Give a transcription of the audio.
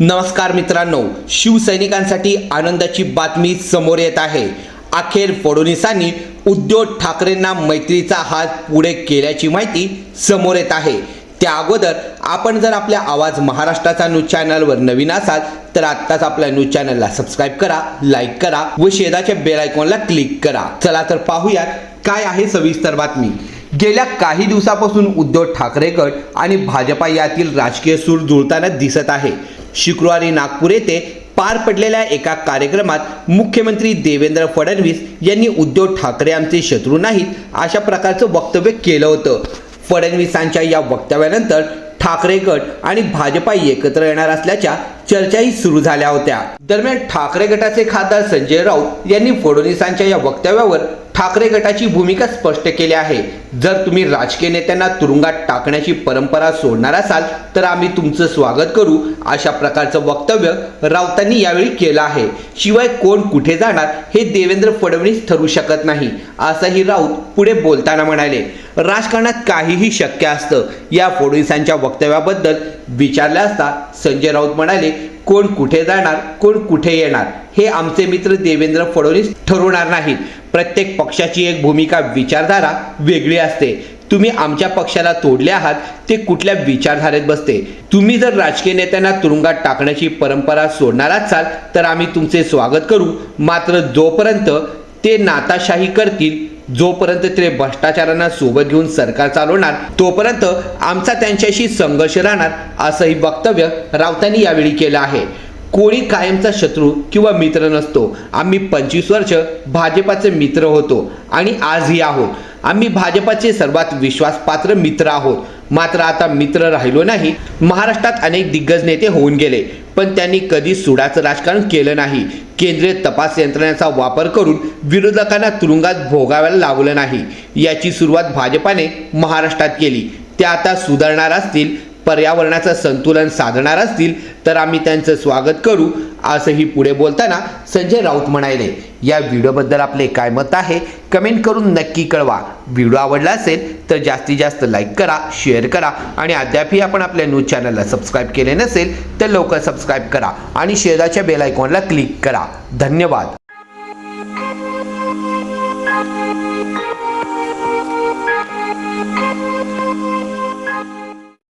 नमस्कार मित्रांनो शिवसैनिकांसाठी आनंदाची बातमी समोर येत आहे. अखेर फडणवीसांनी उद्धव ठाकरेंना मैत्रीचा हात पुढे केल्याची माहिती समोर येत आहे. त्या अगोदर आपण जर आपल्या आवाज महाराष्ट्राचा न्यूज चॅनलवर नवीन असाल तर आत्ताच आपल्या न्यूज चॅनलला सबस्क्राईब करा लाईक करा व शेजाच्या बेल आयकॉनला क्लिक करा. चला तर पाहूयात काय आहे सविस्तर बातमी. गेल्या काही दिवसापासून उद्धव ठाकरे गट आणि भाजपा यातील राजकीय सूर जुळताना दिसत आहे. शुक्रवारी नागपूर येथे पार पडलेल्या एका कार्यक्रमात मुख्यमंत्री देवेंद्र फडणवीस यांनी उद्धव ठाकरे आमचे शत्रू नाहीत अशा प्रकारचं वक्तव्य केलं होतं. फडणवीसांच्या या वक्तव्यानंतर ठाकरे गट आणि भाजपा एकत्र येणार असल्याच्या चर्चाही सुरू झाल्या होत्या. दरम्यान ठाकरे गटाचे खासदार संजय राऊत यांनी फडणवीसांच्या या वक्तव्यावर ठाकरे गटाची भूमिका स्पष्ट केली आहे. जर तुम्ही राजकीय नेत्यांना तुरुंगात टाकण्याची परंपरा सोडणार असाल तर आम्ही तुमचं स्वागत करू अशा प्रकारचं वक्तव्य राऊतांनी यावेळी केलं आहे. शिवाय कोण कुठे जाणार हे देवेंद्र फडणवीस ठरू शकत नाही असंही राऊत पुढे बोलताना म्हणाले. राजकारणात काहीही शक्य असतं या फडणवीसांच्या वक्तव्याबद्दल विचारले असता संजय राऊत म्हणाले कोण कुठे जाणार कोण कुठे येणार हे आमचे मित्र देवेंद्र फडणवीस ठरवणार नाहीत. प्रत्येक पक्षाची एक भूमिका विचारधारा वेगळी असते. तुम्ही आमच्या पक्षाला तोडले आहात ते कुठल्या विचारधारेत बसते? तुम्ही जर राजकीय नेत्यांना तुरुंगात टाकण्याची परंपरा सोडणार असाल तर आम्ही तुमचे स्वागत करू. मात्र जोपर्यंत ते नाताशाही करतील जोपर्यंत ते भ्रष्टाचारांना सोबत घेऊन सरकार चालवणार तोपर्यंत आमचा त्यांच्याशी संघर्ष राहणार असंही वक्तव्य राऊतांनी यावेळी केलं आहे. कोणी कायमचा शत्रू किंवा मित्र नसतो. आम्ही पंचवीस वर्ष भाजपाचे मित्र होतो आणि आजही आहोत. आम्ही भाजपाचे सर्वात विश्वासपात्र मित्र आहोत. मात्र आता मित्र राहिलो नाही. महाराष्ट्रात अनेक दिग्गज नेते होऊन गेले. पण त्यांनी कधी सुडाचं राजकारण केलं नाही. केंद्रीय तपास यंत्रणेचा वापर करून विरोधकांना तुरुंगात भोगाव्याला लावलं नाही. याची सुरुवात भाजपाने महाराष्ट्रात केली. ते आता सुधारणार असतील पर्यावरणाचं संतुलन साधणार असतील तर आम्ही त्यांचं स्वागत करू. असंही पुढे बोलताना संजय राऊत म्हणाले या व्हिडिओबद्दल आपले काय मत आहे? कमेंट करून नक्की कळवा. व्हिडिओ आवडला असेल तर जास्तीत जास्त लाईक करा शेअर करा आणि अद्यापही आपण आपल्या न्यूज चॅनलला सबस्क्राईब केले नसेल तर लवकर सबस्क्राईब करा आणि शेजारच्या बेल आयकॉनला क्लिक करा. धन्यवाद.